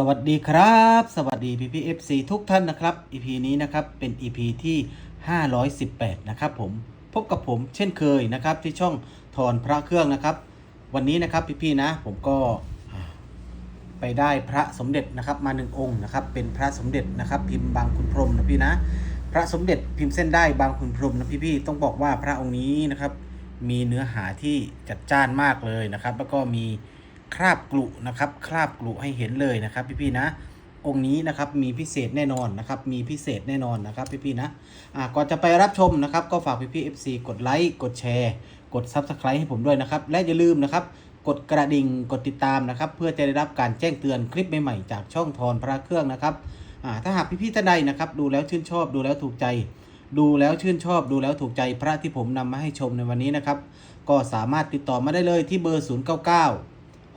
สวัสดีครับ สวัสดีพี่พีเอฟซีทุกท่านนะครับ EP นี้นะครับเป็น EP ที่ 518 นะครับผมพบกับผมเช่นเคยนะครับที่ช่องทอนพระเครื่องนะครับ วันนี้นะครับพี่ๆนะผมก็ไปได้พระสมเด็จนะครับมาหนึ่งองค์นะครับเป็นพระสมเด็จนะครับพิมพ์บางขุนพรมนะพี่นะพระสมเด็จพิมพ์เส้นได้บางขุนพรมนะพี่ๆต้องบอกว่าพระองค์นี้นะครับมีเนื้อหาที่จัดจ้านมากเลยนะครับ แล้วก็มี คราบกลุนะครับ คราบกลุให้เห็นเลยนะครับ พี่ๆนะ องค์นี้นะครับมีพิเศษแน่นอนนะครับ มีพิเศษแน่นอนนะครับ พี่ๆนะอ่าก่อนจะไปรับชมนะครับ ก็ฝากพี่ๆ FC กดไลค์กดแชร์ กด Subscribe ให้ผมด้วยนะครับ และอย่าลืมนะครับกดกระดิ่งกดติดตามนะครับ เพื่อจะได้รับการแจ้งเตือนคลิปใหม่ๆจากช่องทอนพระเครื่องนะครับอ่าถ้าหากพี่ๆท่านใดนะครับ ดูแล้วชื่นชอบดูแล้วถูกใจ ดูแล้วชื่นชอบดูแล้วถูกใจพระที่ผมนำมาให้ชมในวันนี้นะครับ ก็สามารถติดต่อมาได้เลยที่เบอร์ 0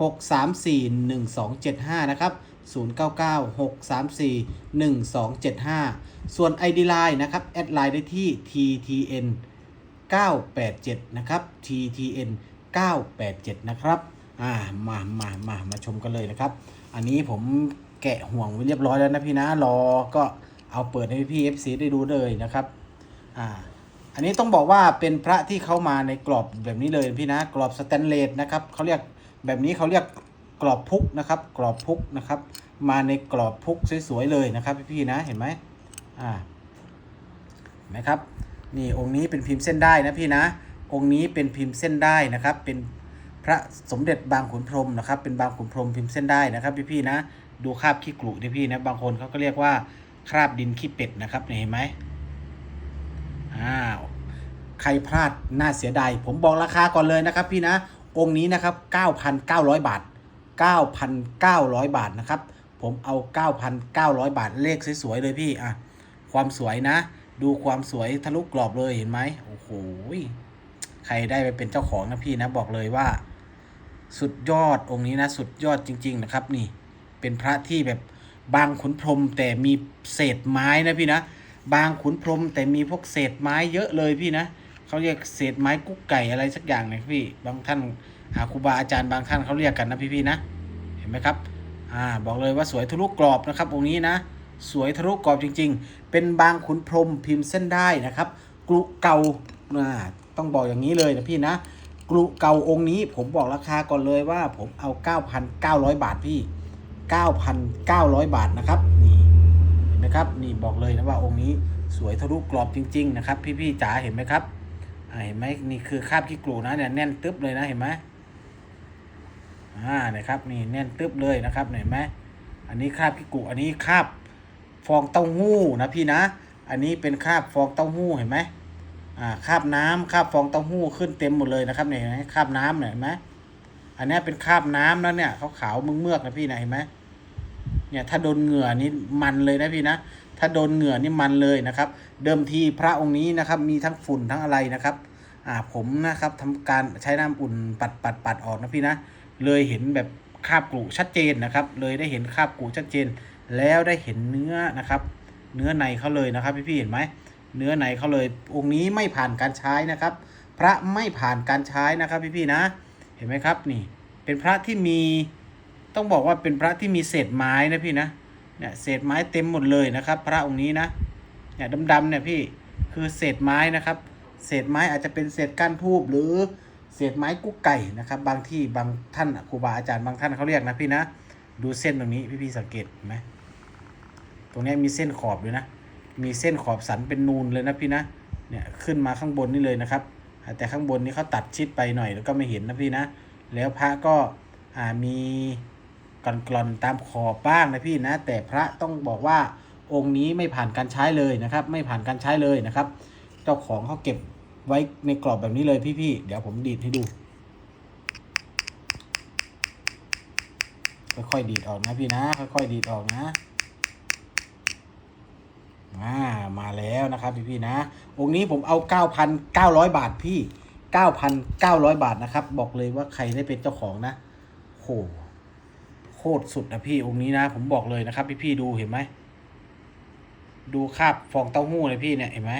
6 3 4 1 2 7 5 นะครับ 0 9 9 6 3 4 1 2 7 5 ส่วน ID Line นะครับแอดไลน์ได้ที่ TTN 987 นะครับ TTN 987 นะครับ อ่า มา มา มา มาชมกันเลยนะครับ อันนี้ผมแกะห่วงไว้เรียบร้อยแล้วนะพี่นะ รอ ก็เอาเปิดให้พี่ FC ได้ดูเลยนะครับ อ่า อันนี้ต้องบอกว่าเป็นพระที่เขามาในกรอบแบบนี้เลยพี่นะ กรอบสแตนเลสนะครับเขาเรียก แบบนี้เขาเรียกกรอบพุกนะครับ กรอบพุกนะครับ มาในกรอบพุกสวยๆเลยนะครับพี่ๆนะเห็นไหมอ่าเห็นไหมครับนี่องค์นี้เป็นพิมพ์เส้นได้นะพี่นะ องค์นี้เป็นพิมพ์เส้นได้นะครับ เป็นพระสมเด็จบางขุนพรหมนะครับ เป็นบางขุนพรหมพิมพ์เส้นได้นะครับพี่ๆนะ ดูคราบขี้กลุดิพี่นะ บางคนเขาก็เรียกว่าคราบดินขี้เป็ดนะครับเนี่ยเห็นไหมอ้าวใครพลาดน่าเสียดาย ผมบอกราคาก่อนเลยนะครับพี่นะ องค์นี้นะครับ 9,900 บาท 9,900 บาทนะครับ ผมเอา 9,900 บาทเลขสวยๆเลยพี่อะความสวยนะ ดูความสวยทะลุกรอบเลยเห็นไหมโอ้โหใครได้ไปเป็นเจ้าของนะพี่นะบอกเลยว่า สุดยอดองค์นี้นะ สุดยอดจริง ๆ นะครับ นี่ เป็นพระที่แบบบางขุนพรมแต่มีเศษไม้นะพี่นะ บางขุนพรมแต่มีพวกเศษไม้เยอะเลยพี่นะ เขาเรียกเศษไม้กุ๊กไก่อะไรสักอย่างเนี่ยพี่ บางท่านหาครูบาอาจารย์บางท่านเขาเรียกกันนะพี่พี่ๆนะ เห็นไหมครับ อ่า บอกเลยว่าสวยทะลุกรอบนะครับองค์นี้นะ สวยทะลุกรอบจริง ๆ เป็นบางขุนพรมพิมพ์เส้นได้นะครับกลุเก่าอ่าต้องบอกอย่างนี้เลยนะพี่นะกลุเก่าองค์นี้ผมบอกราคาก่อนเลยว่าผมเอา 9,900 บาทพี่ 9,900 บาทนะครับ นี่เห็นไหมครับ นี่บอกเลยนะว่าองค์นี้สวยทะลุกรอบจริง ๆ นะครับ พี่ๆจ๋าเห็นไหมครับ เห็นไหมนี่คือคาบขี้กลูนะเนี่ยแน่นตึ๊บเลยนะเห็นไหมอ่านะครับนี่แน่นตึ๊บเลยนะครับเห็นไหมอันนี้คาบพิกุอันนี้คาบฟองเต้าหู้นะพี่นะ อันนี้เป็นคาบฟองเต้าหู้เห็นไหมอ่าคาบน้ำคาบฟองเต้าหู้ขึ้นเต็มหมดเลยนะครับเนี่ยเห็นไหมคาบน้ำเนี่ยเห็นไหมอันนี้เป็นคาบน้ำแล้วเนี่ยขาวๆมึงเมือกนะพี่นะเห็นไหม เนี่ยถ้าโดนเหงื่อนี่มันเลยนะพี่นะ ถ้าโดนเหงื่อนี่มันเลยนะครับ เดิมทีพระองค์นี้นะครับ มีทั้งฝุ่นทั้งอะไรนะครับ อ่าผมนะครับทำการใช้น้ำอุ่นปัดปัดปัดออกนะพี่นะ เลยเห็นแบบคราบกรุชัดเจนนะครับ เลยได้เห็นคราบกรุชัดเจน แล้วได้เห็นเนื้อนะครับ เนื้อในเขาเลยนะครับ พี่พี่ๆเห็นไหมเนื้อในเขาเลยองค์นี้ไม่ผ่านการใช้นะครับ พระไม่ผ่านการใช้นะครับ พี่พี่ๆนะ เห็นไหมครับนี่ เป็นพระที่มี ต้องบอกว่าเป็นพระที่มีเศษไม้นะพี่นะเนี่ยเศษไม้เต็มหมดเลยนะครับ พระองค์นี้นะเนี่ยดำๆเนี่ยพี่คือเศษไม้นะครับ เศษไม้อาจจะเป็นเศษก้านทูบหรือเศษไม้กุ๊กไก่นะครับ บางที่บางท่านครูบาอาจารย์บางท่านเขาเรียกนะพี่นะดูเส้นตรงนี้พี่พี่ๆสังเกตไหมตรงนี้มีเส้นขอบด้วยนะ มีเส้นขอบสันเป็นนูนเลยนะพี่นะเนี่ยขึ้นมาข้างบนนี่เลยนะครับ แต่ข้างบนนี้เขาตัดชิดไปหน่อยแล้วก็ไม่เห็นนะพี่นะ แล้วพระก็อ่ามีกร่อนตามขอบบ้างนะพี่นะ แต่พระต้องบอกว่าองค์นี้ไม่ผ่านการใช้เลยนะครับ ไม่ผ่านการใช้เลยนะครับ เจ้าของเขาเก็บไว้ในกรอบแบบนี้เลยพี่ๆเดี๋ยวผมดีดให้ดูค่อยๆดีดออกนะพี่นะค่อยๆดีดออกนะมามาแล้วนะครับพี่ๆนะ องค์นี้ผมเอา 9,900 บาทพี่ 9,900 บาทนะครับ บอกเลยว่าใครได้เป็นเจ้าของนะโห โคตรสุดนะพี่องค์นี้นะ ผมบอกเลยนะครับ พี่ๆดูเห็นไหมดูคาบฟองเต้าหู้เลยพี่เนี่ยเห็นไหม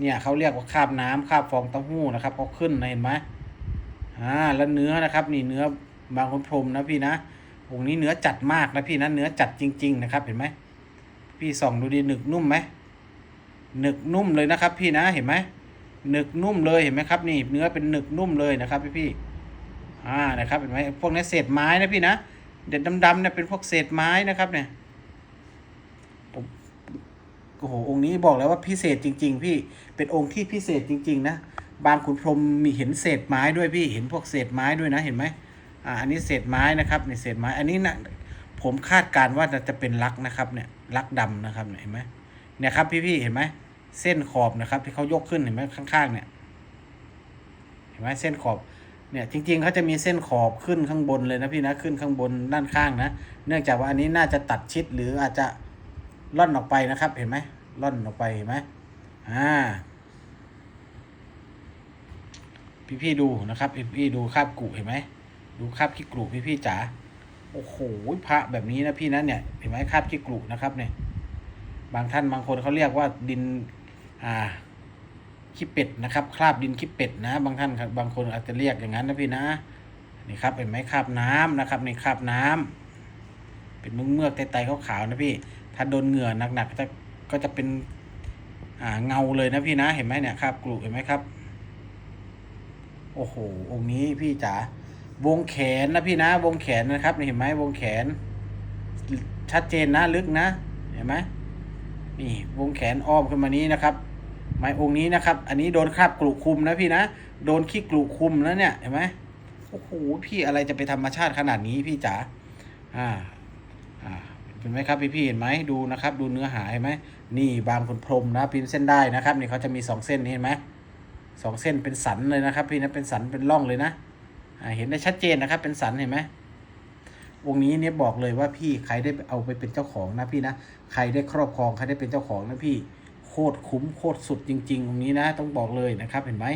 เนี่ยเขาเรียกว่าคาบน้ำคาบฟองเต้าหู้นะครับเขาขึ้นนะเห็นไหมอ่าแล้วเนื้อนะครับ นี่เนื้อบางคนพรมนะพี่นะองค์นี้เนื้อจัดมากนะพี่นะเนื้อจัดจริง ๆ นะครับ เห็นไหมพี่ส่องดูดีหนึกนุ่มไหมหนึกนุ่มเลยนะครับ พี่นะเห็นไหมหนึกนุ่มเลยเห็นไหมครับ นี่เนื้อเป็นหนึกนุ่มเลยนะครับ พี่พี่อ่านะครับเห็นไหมพวกนี้เศษไม้นะพี่นะ เด็ดดำๆเนี่ยเป็นพวกเศษไม้นะครับ เนี่ยผมโอ้โหองค์นี้บอกแล้วว่าพิเศษจริง ๆ พี่เป็นองค์ที่พิเศษจริง ๆ นะบางขุนพรมมีเห็นเศษไม้ด้วยพี่เห็นพวกเศษไม้ด้วยนะเห็นไหมอ่าอันนี้เศษไม้นะครับในเศษไม้ อันนี้นะผมคาดการณ์ว่าจะเป็นลักนะครับเนี่ยลักดำนะครับเนี่ยเห็นไหมเนี่ยครับ พี่ๆเห็นไหมเส้นขอบนะครับ ที่เขายกขึ้นเห็นไหมข้างๆเนี่ย เห็นไหมเส้นขอบ เนี่ยจริงๆเขาจะมีเส้นขอบขึ้นข้างบนเลยนะพี่นะขึ้นข้างบนด้านข้างนะ เนื่องจากว่าอันนี้น่าจะตัดชิดหรืออาจจะล่อนออกไปนะครับ เห็นไหมล่อนออกไปเห็นไหมอ่าพี่ๆดูนะครับพี่ๆดูคาบกุเห็นไหมดูคาบขี้กลุพี่ๆจ๋าโอ้โหพระแบบนี้นะพี่นะเนี่ยเห็นไหมคาบขี้กลุนะครับเนี่ยบางท่านบางคนเขาเรียกว่าดิน อ่า ขี้เป็ดนะครับ คราบดินขี้เป็ดนะ บางท่านครับบางคนอาจจะเรียกอย่างนั้นนะพี่นะนี่ครับเห็นไหมคราบน้ำนะครับในคราบน้ำเป็นเมือกเมือกๆไตๆขาวๆนะพี่ ถ้าโดนเหงื่อหนักๆก็จะก็จะเป็นอ่าเงาเลยนะพี่นะเห็นไหมเนี่ยคราบกลุเห็นไหมครับ โอ้โหองค์นี้พี่จ๋าวงแขนนะพี่นะ วงแขนนะครับนี่เห็นไหมวงแขน ชัดเจนนะลึกนะ เห็นไหมนี่วงแขนอ้อมขึ้นมานี้นะครับ ไม้องค์นี้นะครับ อันนี้โดนคราบกลุคุมนะพี่นะ โดนขี้กลุคุมแล้วเนี่ยเห็นไหมโอ้โหพี่อะไรจะไปธรรมชาติขนาดนี้พี่จ๋าอ่าอ่าเห็นไหมครับพี่พี่เห็นไหมดูนะครับ ดูเนื้อหาเห็นไหมนี่บางคนพรมนะพิมพ์เส้นได้นะครับนี่เขาจะมีสองเส้นนี่เห็นไหมสองเส้นเป็นสันเลยนะครับ พี่นะเป็นสันเป็นร่องเลยนะอ่าเห็นได้ชัดเจนนะครับ เป็นสันเห็นไหมวงนี้เนี่ยบอกเลยว่าพี่ใครได้เอาไปเป็นเจ้าของนะพี่นะใครได้ครอบครองใครได้เป็นเจ้าของนะพี่ คตรคุ้มโคตรสุดจริงๆตรงนี้นะต้องบอกเลยนะครับเห็นไหม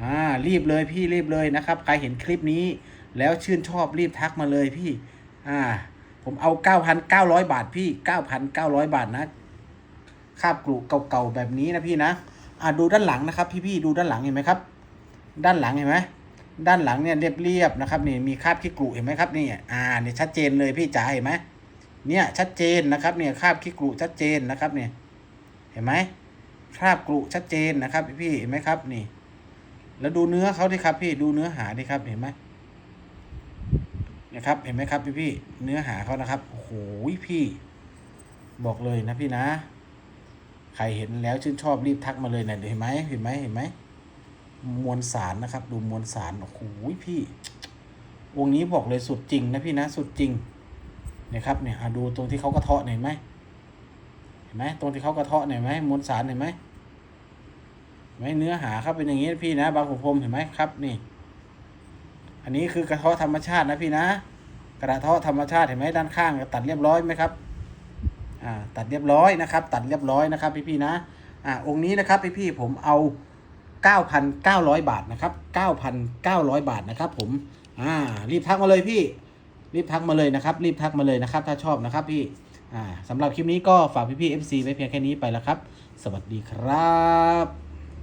อ่ารีบเลยพี่รีบเลยนะครับใครเห็นคลิปนี้ แล้วชื่นชอบรีบทักมาเลยพี่อ่าผมเอา 9,900 บาทพี่ 9,900 บาทนะคาบกรุเก่าๆแบบนี้นะพี่นะอ่าดูด้านหลังนะครับ พี่ๆดูด้านหลังเห็นไหมครับ ด้านหลังเห็นไหมด้านหลังเนี่ยเรียบๆนะครับนี่มีคาบขี้กรุเห็นไหมครับนี่อ่าเนี่ยชัดเจนเลยพี่จ๋าเห็นไหมเนี่ยชัดเจนนะครับเนี่ยคาบขี้กรุชัดเจนนะครับเนี่ย เห็นไหมคราบกรุชัดเจนนะครับพี่เห็นไหมครับนี่ แล้วดูเนื้อเขาดิครับ พี่ดูเนื้อหาดิครับเห็นไหมนะครับ เห็นไหมครับพี่พี่เนื้อหาเขานะครับโอ้โหพี่ บอกเลยนะพี่นะ ใครเห็นแล้วชื่นชอบรีบทักมาเลยนะเห็นไหมเห็นไหมเห็นไหมมวลสารนะครับ ดูมวลสารโอ้โหพี่วงนี้บอกเลยสุดจริงนะพี่นะสุดจริงนี่ยครับเนี่ยดูตรงที่เขากระเทาะเห็นไหม ห็นไหมตรงที่เขากระเทาะเห็นไหมมวลสารเห็นไหมไหมเนื้อหาครับเป็นอย่างนี้พี่นะ บางขุนพรมเห็นไหมครับ นี่ อันนี้คือกระเทาะธรรมชาตินะพี่นะ กระเทาะธรรมชาติเห็นไหมด้านข้างตัดเรียบร้อยไหมครับอ่าตัดเรียบร้อยนะครับ ตัดเรียบร้อยนะครับพี่พี่นะอ่าองค์นี้นะครับพี่พี่ผมเอา9,900 บาทนะครับ 9,900 บาทนะครับ ผม อ่า รีบทักมาเลยพี่ รีบทักมาเลยนะครับ รีบทักมาเลยนะครับ ถ้าชอบนะครับพี่ สำหรับคลิปนี้ก็ฝากพี่ๆ FC ไว้เพียงแค่นี้ไปแล้วครับ สวัสดีครับ